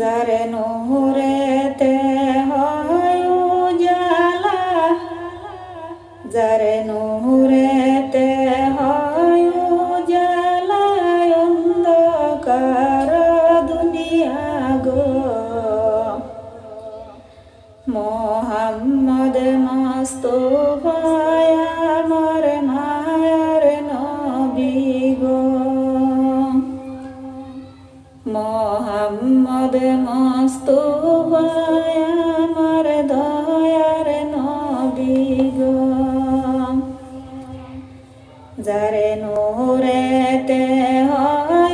যারে নহরেতে হয় উজালা যারে নহরেতে হয় উজালা অন্ধকার দুনিয়া গো। মোহাম্মদ মস্তফায় মোহাম্মদ মস্তফায় আমার দয়ার নবী গো। যারে নূরেতে হয়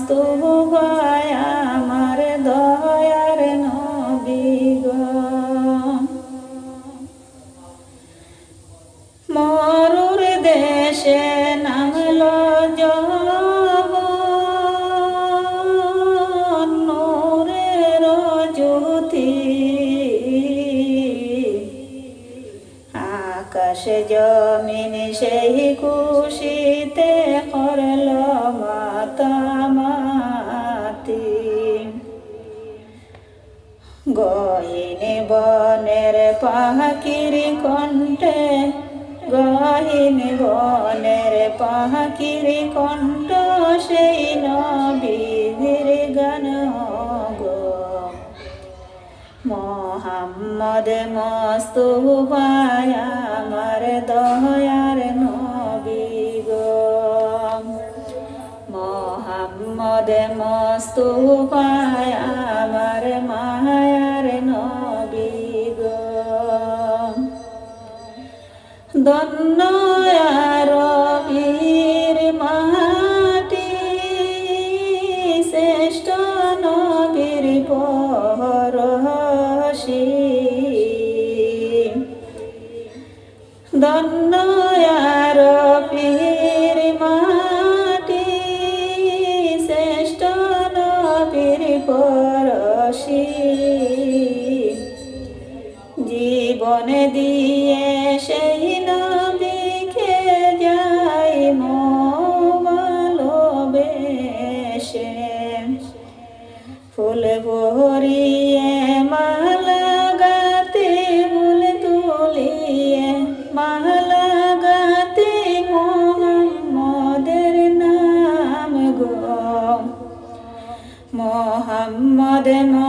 মাস্তুবায় আমার দয়ার নবী মরুর দেশে নামলো আকাশে জমিন সেই খুশিতে করল গহিনী বনের পাখির কণ্ঠে, গহিনী বনের পাখির কণ্ঠ সেই নবীর গান মোহাম্মদ মস্তুবায় আমার দয়ার নবী মোহাম্মদ মস্তুবায় আমার মায়ার নবী গো। দন্নয়ার বীর ভরিয়ে মালা গাতে ফুল তুলিয়ে মালা গাতে মোহাম্মদের নাম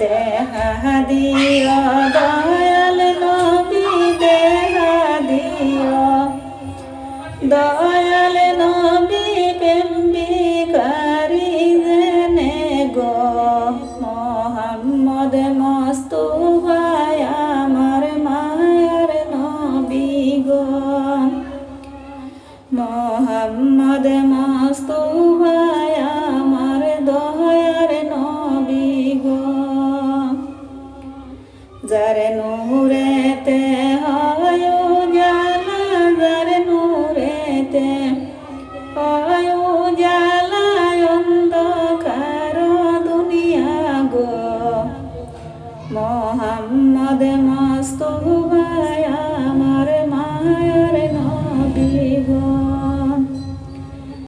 দেখা দিও, দয়াল নবী দেখা দিও। দয়াল নবী প্রেমিকারি জেনে গো। মোহাম্মদ মস্তুবায় আমার মায়ের নবী গো মোহাম্মদ মোহাম্মদ মাস্তু